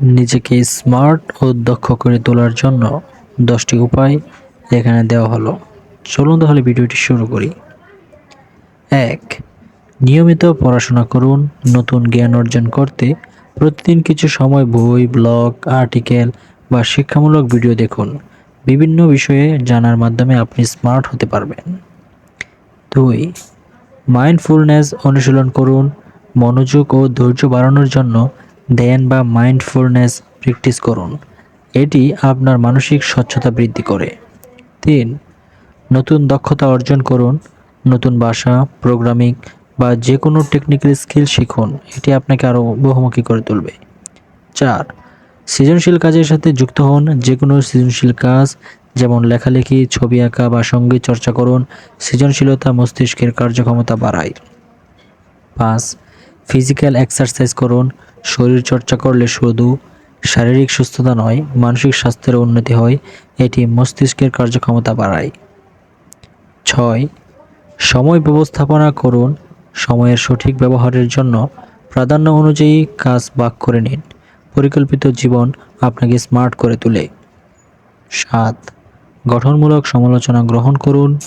নিজেকে স্মার্ট ও দক্ষ করে তোলার জন্য দশটি উপায় এখানে দেওয়া হলো। চলুন তাহলে ভিডিওটি শুরু করি। এক, নিয়মিত পড়াশোনা করুন, নতুন জ্ঞান অর্জন করতে প্রতিদিন কিছু সময় বই ব্লগ আর্টিকেল বা শিক্ষামূলক ভিডিও দেখুন। বিভিন্ন বিষয়ে জানার মাধ্যমে আপনি স্মার্ট হতে পারবেন। দুই মাইন্ডফুলনেস অনুশীলন করুন, মনোযোগ ও ধৈর্য বাড়ানোর জন্য ধ্যান বা মাইন্ডফুলনেস প্র্যাকটিস করুন। এটি আপনার মানসিক স্বচ্ছতা বৃদ্ধি করে। তিন, নতুন দক্ষতা অর্জন করুন। নতুন ভাষা প্রোগ্রামিং বা যে কোনো টেকনিক্যাল স্কিল শিখুন। এটি আপনাকে আরও বহুমুখী করে তুলবে। চার, সৃজনশীল কাজের সাথে যুক্ত হন। যে কোনো সৃজনশীল কাজ, যেমন লেখালেখি, ছবি আঁকা বা সংগীত চর্চা করুন। সৃজনশীলতা মস্তিষ্কের কার্যক্ষমতা বাড়ায়। পাঁচ ফিজিক্যাল এক্সারসাইজ করুন, শরীর চর্চা করলে শুধু শারীরিক সুস্থতা নয়, মানসিক স্বাস্থ্যের উন্নতি হয়, এটি মস্তিষ্কের কার্যক্ষমতা বাড়ায়। ছয়, সময় ব্যবস্থাপনা করুন, সময়ের সঠিক ব্যবহারের জন্য প্রাধান্য অনুযায়ী কাজ ভাগ করে নিন, পরিকল্পিত জীবন আপনাকে স্মার্ট করে তোলে। সাত, গঠনমূলক সমালোচনা গ্রহণ করুন,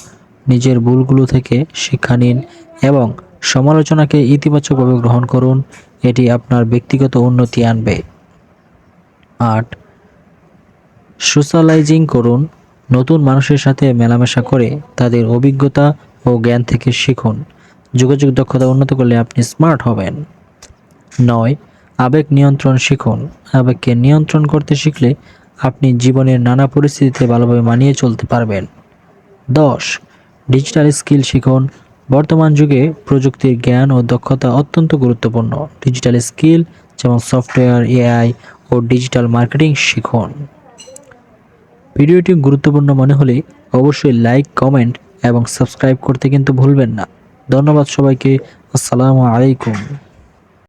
নিজের ভুলগুলো থেকে শিক্ষা নিন এবং সমালোচনাকে ইতিবাচকভাবে গ্রহণ করুন, এটি আপনার ব্যক্তিগত উন্নতি আনবে। আট, সোশ্যালাইজিং করুন, নতুন মানুষের সাথে মেলামেশা করে তাদের অভিজ্ঞতা ও জ্ঞান থেকে শিখুন। যোগাযোগ দক্ষতা উন্নত করলে আপনি স্মার্ট হবেন। নয়, আবেগ নিয়ন্ত্রণ শিখুন। আবেগকে নিয়ন্ত্রণ করতে শিখলে আপনি জীবনের নানা পরিস্থিতিতে ভালোভাবে মানিয়ে চলতে পারবেন। দশ, ডিজিটাল স্কিল শিখুন বর্তমান যুগে প্রযুক্তির জ্ঞান ও দক্ষতা অত্যন্ত গুরুত্বপূর্ণ। ডিজিটাল স্কিল যেমন সফটওয়্যার এআই ও ডিজিটাল মার্কেটিং শিখুন। ভিডিওটি গুরুত্বপূর্ণ মনে হলে অবশ্যই লাইক কমেন্ট এবং সাবস্ক্রাইব করতে কিন্তু ভুলবেন না। ধন্যবাদ সবাইকে। আসসালামু আলাইকুম।